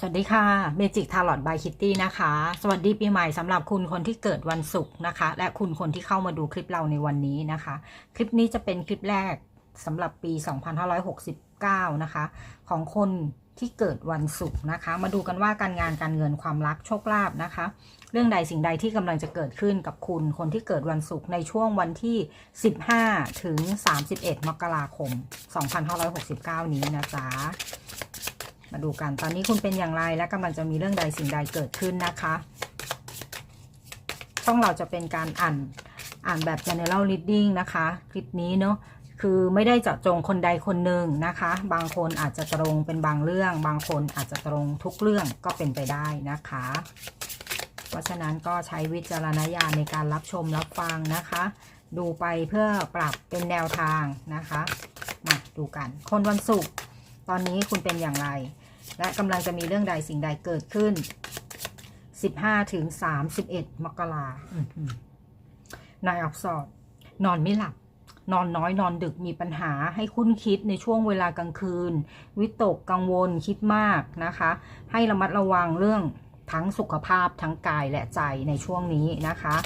สวัสดีค่ะเมจิกทาร์ลอตบายคิตตี้นะคะ สวัสดีปีใหม่สำหรับคุณคนที่เกิดวันศุกร์นะคะ และคุณคนที่เข้ามาดูคลิปเราในวันนี้นะคะ คลิปนี้จะเป็นคลิปแรกสำหรับปี 2569 นะคะ ของคนที่เกิดวันศุกร์นะคะ มาดูกันว่าการงานการเงินความรักโชคลาภนะคะ เรื่องใดสิ่งใดที่กำลังจะเกิดขึ้นกับคุณคนที่เกิดวันศุกร์ในช่วงวันที่ 15 ถึง 31 มกราคม 2569 นี้นะจ๊ะ มาดูกัน ตอนนี้คุณเป็นอย่างไรและกำลังจะมีเรื่องใดสิ่งใดเกิดขึ้นนะคะ ช่องเราจะเป็นการอ่านอ่านแบบ general reading นะคะ คลิปนี้เนาะคือไม่ได้เจาะจงคนใดคนหนึ่งนะคะ บางคนอาจจะตรงเป็นบางเรื่อง บางคนอาจจะตรงทุกเรื่องก็เป็นไปได้นะคะ เพราะฉะนั้นก็ใช้วิจารณญาณในการรับชมรับฟังนะคะ ดูไปเพื่อปรับเป็นแนวทางนะคะ มาดูกัน คนวันศุกร์ตอนนี้คุณเป็นอย่างไร และกำลังจะมีเรื่องใดสิ่งใดเกิดขึ้น 15 ถึง 31 มกราคมนายอักษรนอนไม่หลับ นอนน้อยนอนดึกมีปัญหาให้คุ้นคิดในช่วงเวลากลางคืน วิตกกังวลคิดมากนะคะ ให้ระมัดระวังเรื่องทั้งสุขภาพทั้งกายและใจในช่วงนี้นะคะ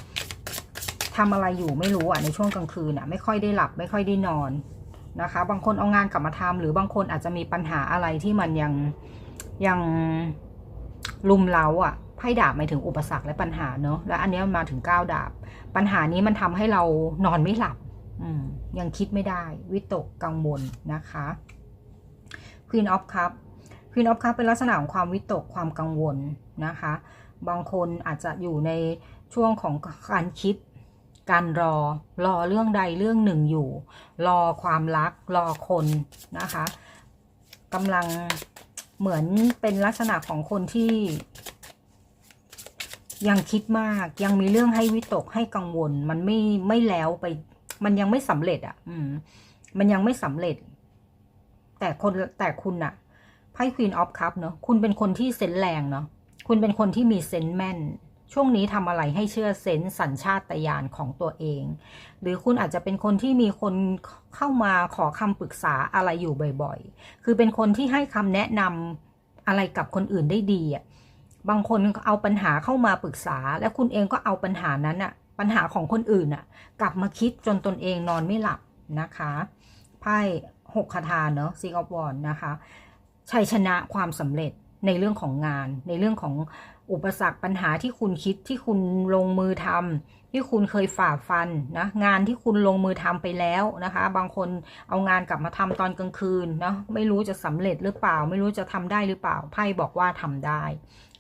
ทำอะไรอยู่ไม่รู้อะในช่วงกลางคืนอะไม่ค่อยได้หลับไม่ค่อยได้นอน นะคะ บางคนเอางานกลับมาทำหรือบางคนอาจจะมีปัญหาอะไรที่มันยังยังลุมเล้าอะไพ่ดาบหมายถึงอุปสรรคและปัญหาเนอะและอันนี้มาถึงก้าวดาบ ปัญหานี้มันทำให้เรานอนไม่หลับยังคิดไม่ได้ วิตกกังวลนะคะ Queen of Cup Queen of Cup เป็นลักษณะของความวิตกความกังวลนะคะ บางคนอาจจะอยู่ในช่วงของการคิด การรอรอเรื่องใดเรื่องหนึ่งอยู่ รอความรักรอคนนะคะกำลังเหมือนเป็นลักษณะของคนที่ยังคิดมากยังมีเรื่องให้วิตกให้กังวล มันไม่ไม่แล้วไป มันยังไม่สำเร็จอะ อืม มันยังไม่สำเร็จ แต่คนแต่คุณอะไพ่ Queen of Cup เนอะคุณเป็นคนที่เซนแรงเนาะคุณเป็นคนที่มีเซนแม่น ช่วงนี้ทำอะไรให้เชื่อเซนส์สัญชาตญาณของตัวเอง หรือคุณอาจจะเป็นคนที่มีคนเข้ามาขอคำปรึกษาอะไรอยู่บ่อยๆ คือเป็นคนที่ให้คำแนะนำอะไรกับคนอื่นได้ดีอะบางคนเอาปัญหาเข้ามาปรึกษา และคุณเองก็เอาปัญหานั้นอะปัญหาของคนอื่นอะกลับมาคิดจนตนเองนอนไม่หลับนะคะไพ่หกคาถาเนอะซิงอ f วอนนะคะชัยชนะความสำเร็จในเรื่องของงานในเรื่องของ อุปสรรคปัญหาที่คุณคิดที่คุณลงมือทำที่คุณเคยฝ่าฟันนะงานที่คุณลงมือทำไปแล้วนะคะ บางคนเอางานกลับมาทำตอนกลางคืนนะไม่รู้จะสำเร็จหรือเปล่า ไม่รู้จะทำได้หรือเปล่าไพ่บอกว่าทำได้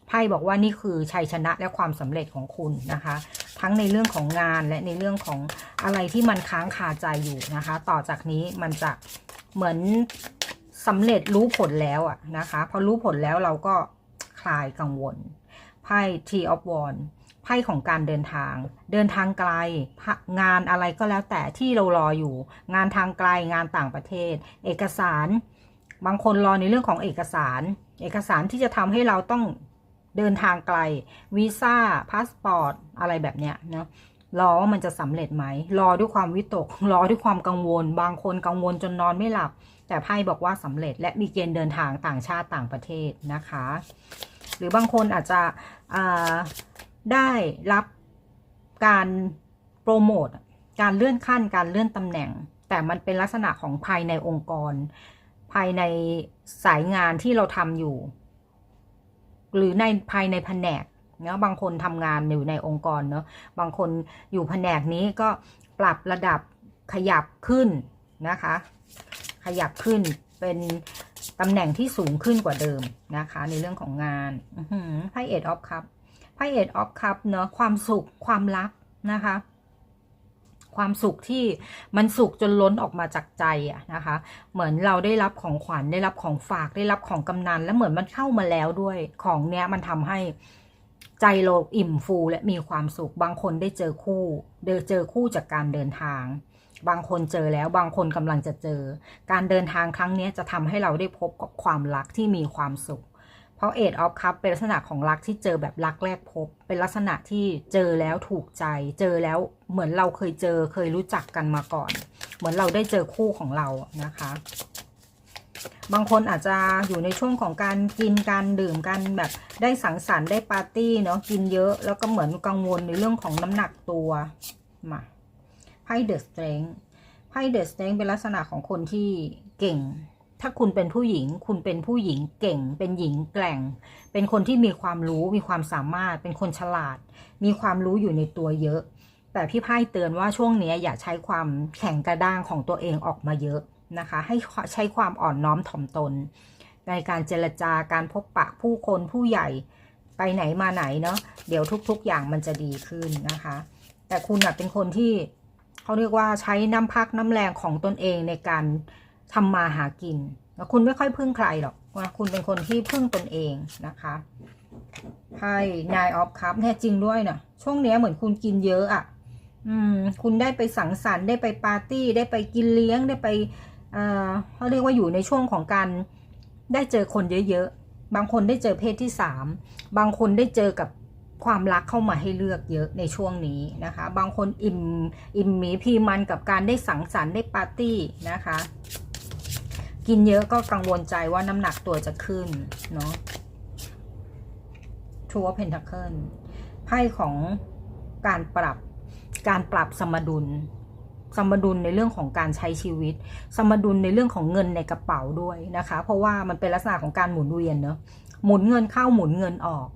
ไพ่บอกว่านี่คือชัยชนะและความสำเร็จของคุณนะคะ ทั้งในเรื่องของงานและในเรื่องของอะไรที่มันค้างคาใจอยู่นะคะ ต่อจากนี้มันจะเหมือนสำเร็จรู้ผลแล้วอะนะคะ พอรู้ผลแล้วเราก็คลายกังวล ไพ่ T of w a n d ไพ่ของการเดินทาง เดินทางไกล งานอะไรก็แล้วแต่ที่เรารออยู่ งานทางไกลงานต่างประเทศ เอกสาร บางคนรอในเรื่องของเอกสาร เอกสารที่จะทำให้เราต้องเดินทางไกล วีซ่าพาสปอร์ต อะไรแบบเนี้ยเนาะรอว่ามันจะสำเร็จไหม รอด้วยความวิตก รอด้วยความกังวล บางคนกังวลจนนอนไม่หลับ แต่ไพ่บอกว่าสำเร็จและมีเกณฑ์เดินทางต่างชาติต่างประเทศนะคะ หรือบางคนอาจจะได้รับการโปรโมทการเลื่อนขั้นการเลื่อนตำแหน่ง แต่มันเป็นลักษณะของภายในองค์กร ภายในสายงานที่เราทำอยู่ หรือในภายในแผนกเนาะบางคนทำงานอยู่ในองค์กรเนาะบางคนอยู่แผนกนี้ก็ปรับระดับขยับขึ้นนะคะ ขยับขึ้นเป็น ตำแหน่งที่สูงขึ้นกว่าเดิมนะคะ ในเรื่องของงานไพ่เอ็ดออฟคัพไพ่เอ็ดออฟคัพเนาะความสุขความรักนะคะ ความสุขที่มันสุขจนล้นออกมาจากใจอะนะคะ เหมือนเราได้รับของขวัญได้รับของฝากได้รับของกำนัน แล้วเหมือนมันเข้ามาแล้วด้วยของเนี้ยมันทำให้ ใจเราอิ่มฟูและมีความสุข บางคนได้เจอคู่ เดเจอคู่จากการเดินทาง บางคนเจอแล้วบางคนกำลังจะเจอ การเดินทางครั้งนี้จะทำให้เราได้พบกับความรักที่มีความสุข เพราะเอ็ดออฟคัพเป็นลักษณะของรักที่เจอแบบรักแรกพบ เป็นลักษณะที่เจอแล้วถูกใจ เจอแล้วเหมือนเราเคยเจอเคยรู้จักกันมาก่อน เหมือนเราได้เจอคู่ของเรานะคะ บางคนอาจจะอยู่ในช่วงของการกินการดื่มกันแบบได้สังสรรค์ได้ปาร์ตี้เนาะกินเยอะแล้วก็เหมือนกังวลในเรื่องของน้ำหนักตัวมาไพ่เดอะสเตรงไพ่เดอะสเตรงเป็นลักษณะของคนที่เก่ง ถ้าคุณเป็นผู้หญิง คุณเป็นผู้หญิงเก่ง เป็นหญิงแกร่ง เป็นคนที่มีความรู้มีความสามารถ เป็นคนฉลาด มีความรู้อยู่ในตัวเยอะ แต่พี่ไพ่เตือนว่าช่วงนี้อย่าใช้ความแข็งกระด้างของตัวเองออกมาเยอะ นะคะ ให้ใช้ความอ่อนน้อมถ่อมตน ในการเจรจาการพบปะผู้คนผู้ใหญ่ไปไหนมาไหนเนาะเดี๋ยวทุก ๆ อย่างมันจะดีขึ้นนะคะ แต่คุณเป็นคนที่เขาเรียกว่าใช้น้ำพักน้ำแรงของตนเองในการทำมาหากินแล้วคุณไม่ค่อยพึ่งใครหรอกนะคุณเป็นคนที่พึ่งตนเองนะคะไพ่ nine of cup แน่จริงด้วยเนะช่วงเนี้ยเหมือนคุณกินเยอะอะ่ะ อืม คุณได้ไปสังสรรค์ได้ไปปาร์ตี้ได้ไปกินเลี้ยงได้ไป เขาเรียกว่าอยู่ในช่วงของการได้เจอคนเยอะๆ บางคนได้เจอเพศที่สามบางคนได้เจอกับความรักเข้ามาให้เลือกเยอะในช่วงนี้นะคะ บางคนอิ่มอิ่มหมีพีมันกับการได้สังสรรค์ได้ปาร์ตี้นะคะ กินเยอะก็กังวลใจว่าน้ำหนักตัวจะขึ้นเนาะทัวร์เพนทัคเคิลไพ่ของการปรับการปรับสมดุล สมดุลในเรื่องของการใช้ชีวิต สมดุลในเรื่องของเงินในกระเป๋าด้วยนะคะ เพราะว่ามันเป็นลักษณะของการหมุนเวียนเนาะหมุนเงินเข้าหมุนเงินออก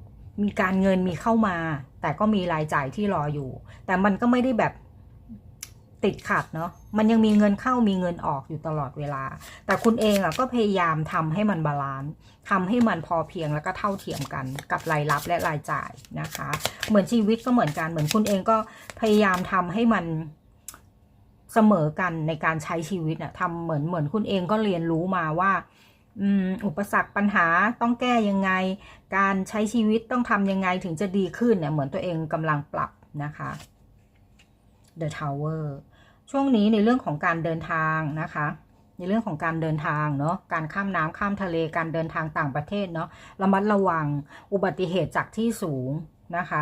มีการเงินมีเข้ามา แต่ก็มีรายจ่ายที่รออยู่ แต่มันก็ไม่ได้แบบติดขัดเนาะมันยังมีเงินเข้ามีเงินออกอยู่ตลอดเวลา แต่คุณเองอะก็พยายามทำให้มันบาลานซ์ทำให้มันพอเพียงแล้วก็เท่าเทียมกันกับรายรับและรายจ่ายนะคะ เหมือนชีวิตก็เหมือนกันเหมือนคุณเองก็พยายามทำให้มัน เสมอกันในการใช้ชีวิตอะทำเหมือนเหมือนคุณเองก็เรียนรู้มาว่าอุปสรรคปัญหาต้องแก้ยังไง การใช้ชีวิตต้องทำยังไงถึงจะดีขึ้นเนี่ยเหมือนตัวเองกำลังปรับนะคะ The Tower ช่วงนี้ในเรื่องของการเดินทางนะคะ ในเรื่องของการเดินทางเนาะการข้ามน้ำข้ามทะเลการเดินทางต่างประเทศเนาะระมัดระวังอุบัติเหตุจากที่สูงนะคะ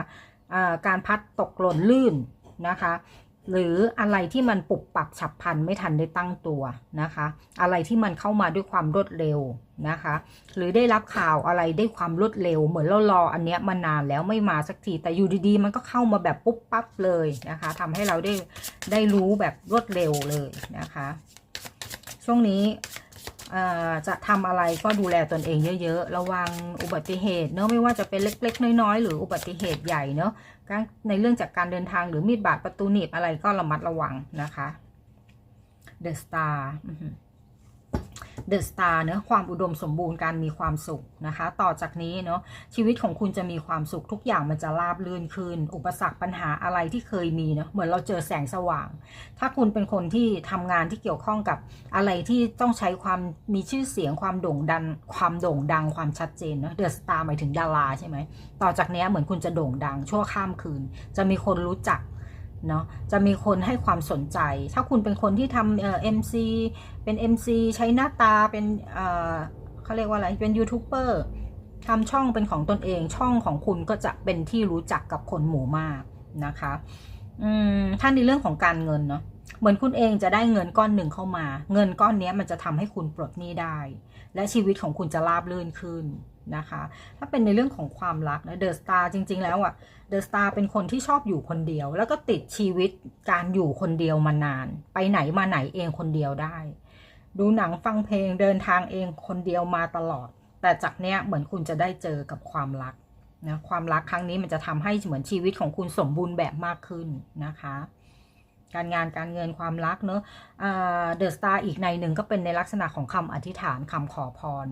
การพัดตกหล่นลื่นนะคะ หรืออะไรที่มันปุบปับฉับพลันไม่ทันได้ตั้งตัวนะคะ อะไรที่มันเข้ามาด้วยความรวดเร็วนะคะ หรือได้รับข่าวอะไรได้ความรวดเร็ว เหมือนเรารออันเนี้ยมานานแล้วไม่มาสักทีแต่อยู่ดีๆ มันก็เข้ามาแบบปุ๊บปั๊บเลยนะคะทำให้เราได้ได้รู้แบบรวดเร็วเลยนะคะ ช่วงนี้ จะทำอะไรก็ดูแลตนเองเยอะ ๆ ระวังอุบัติเหตุเนอะไม่ว่าจะเป็นเล็ก ๆ น้อยๆ หรืออุบัติเหตุใหญ่เนอะในเรื่องจากการเดินทางหรือมีดบาดประตูหนีบอะไรก็ระมัดระวังนะคะ The Star เดอะสตาร์เนอะความอุดมสมบูรณ์การมีความสุขนะคะ ต่อจากนี้เนาะชีวิตของคุณจะมีความสุขทุกอย่างมันจะราบรื่นขึ้น อุปสรรคปัญหาอะไรที่เคยมีเนาะเหมือนเราเจอแสงสว่าง ถ้าคุณเป็นคนที่ทำงานที่เกี่ยวข้องกับอะไรที่ต้องใช้ความมีชื่อเสียงความโด่งดังความโด่งดังความชัดเจนเนาะเดอะสตาร์หมายถึงดาราใช่ไหมต่อจากนี้เหมือนคุณจะโด่งดังชั่วข้ามคืน จะมีคนรู้จัก เนาะจะมีคนให้ความสนใจ ถ้าคุณเป็นคนที่ทำเอ่อ MC เป็น MC ใช้หน้าตาเป็นเอ่อเขาเรียกว่าอะไรเป็นยูทูบเบอร์ทำช่องเป็นของตนเองช่องของคุณก็จะเป็นที่รู้จักกับคนหมู่มากนะคะ อืมท่าในเรื่องของการเงินเนาะ เหมือนคุณเองจะได้เงินก้อนหนึ่งเข้ามา เงินก้อนนี้มันจะทำให้คุณปลดหนี้ได้ และชีวิตของคุณจะราบรื่นขึ้นนะคะ ถ้าเป็นในเรื่องของความรักนะเดอะสตาร์จริง ๆ แล้วอะเดอะสตาร์เป็นคนที่ชอบอยู่คนเดียว แล้วก็ติดชีวิตการอยู่คนเดียวมานาน ไปไหนมาไหนเองคนเดียวได้ ดูหนังฟังเพลงเดินทางเองคนเดียวมาตลอด แต่จากเนี้ยเหมือนคุณจะได้เจอกับความรักนะความรักครั้งนี้มันจะทำให้เหมือนชีวิตของคุณสมบูรณ์แบบมากขึ้นนะคะ การงานการเงินความรักเนอะเดอะสตาร์อีกในหนึ่งก็เป็นในลักษณะของคำอธิษฐานคำขอพร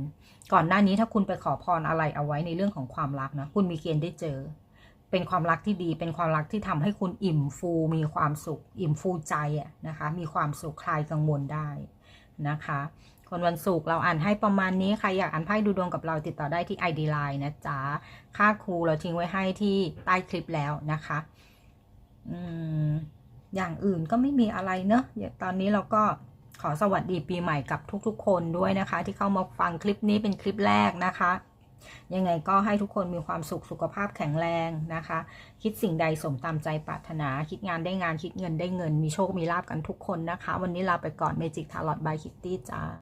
ก่อนหน้านี้ถ้าคุณไปขอพรอะไรเอาไว้ในเรื่องของความรักนะคุณมีเกณฑ์ได้เจอ เป็นความรักที่ดี เป็นความรักที่ทำให้คุณอิ่มฟู มีความสุข อิ่มฟูใจอะนะคะ มีความสุขคลายกังวลได้นะคะคนวันศุกร์เราอ่านให้ประมาณนี้ ใครอยากอ่านไพ่ดูดวงกับเราติดต่อได้ที่ ID Line นะจ๊ะ ค่าครูเราทิ้งไว้ให้ที่ใต้คลิปแล้วนะคะ อืม อย่างอื่นก็ไม่มีอะไรเนอะตอนนี้เราก็ขอสวัสดีปีใหม่กับทุกๆ คนด้วยนะคะ ที่เข้ามาฟังคลิปนี้เป็นคลิปแรกนะคะ ยังไงก็ให้ทุกคนมีความสุขสุขภาพแข็งแรงนะคะ คิดสิ่งใดสมตามใจปรารถนา คิดงานได้งานคิดเงินได้เงิน มีโชคมีลาบกันทุกคนนะคะ วันนี้ลาไปก่อนเมจิกทาร์ลอตบายคิตตี้จ้า